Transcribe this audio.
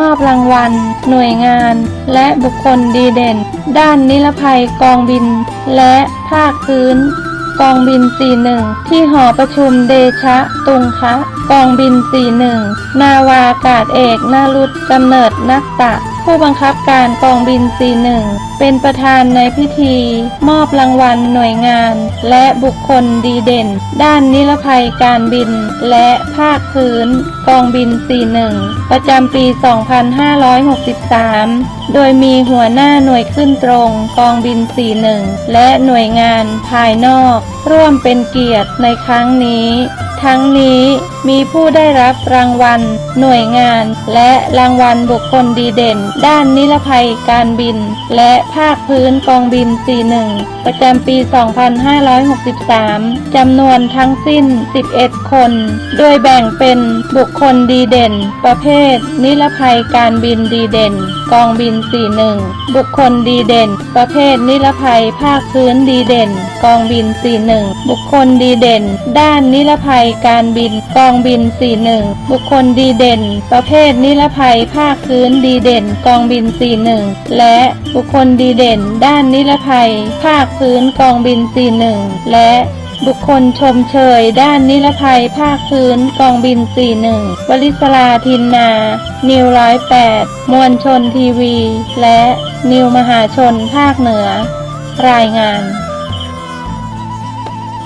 มอบรางวัล หน่วยงาน และบุคคลดีเด่น ด้านนิรภัยกองบิน และภาคพื้น กองบิน 41 ที่หอประชุมเดชะตุงคะ กองบิน 41 นาวาอากาศเอกนารุตกำเนิดนักตะ ผู้บังคับการกองบิน 41 เป็นประธานในพิธี มอบรางวัลหน่วยงาน และบุคคลดีเด่น ด้านนิรภัยการบิน และภาคพื้น กองบิน 41 ประจำปี 2563 โดยมีหัวหน้าหน่วยขึ้นตรงกองบิน 41 และหน่วยงานภายนอก ร่วมเป็นเกียรติในครั้งนี้ ทั้งนี้ มีผู้ได้รับรางวัล หน่วยงาน และรางวัลบุคคลดีเด่น ด้านนิรภัยการบิน และภาคพื้นกองบิน 41 ประจำปี 2563 จำนวนทั้งสิ้น 11 คน โดยแบ่งเป็นบุคคลดีเด่น ประเภท นิรภัยการบินดีเด่น กองบิน 41 บุคคลดีเด่น ประเภทนิรภัยภาคพื้นดีเด่น กองบิน 41 บุคคลดีเด่น ด้านนิรภัยการบินกององบิน 41 บุคคลดีเด่น ประเภทนิรภัยภาคพื้นดีเด่น กองบิน 41 และบุคคลดีเด่น ด้านนิรภัย ภาคพื้นกองบิน 41 และบุคคลชมเชย ด้านนิรภัยภาคพื้นกองบิน 41 บริสลาทินนา นิวร้อยแปดมวลชนทีวี และนิวมหาชนภาคเหนือ รายงาน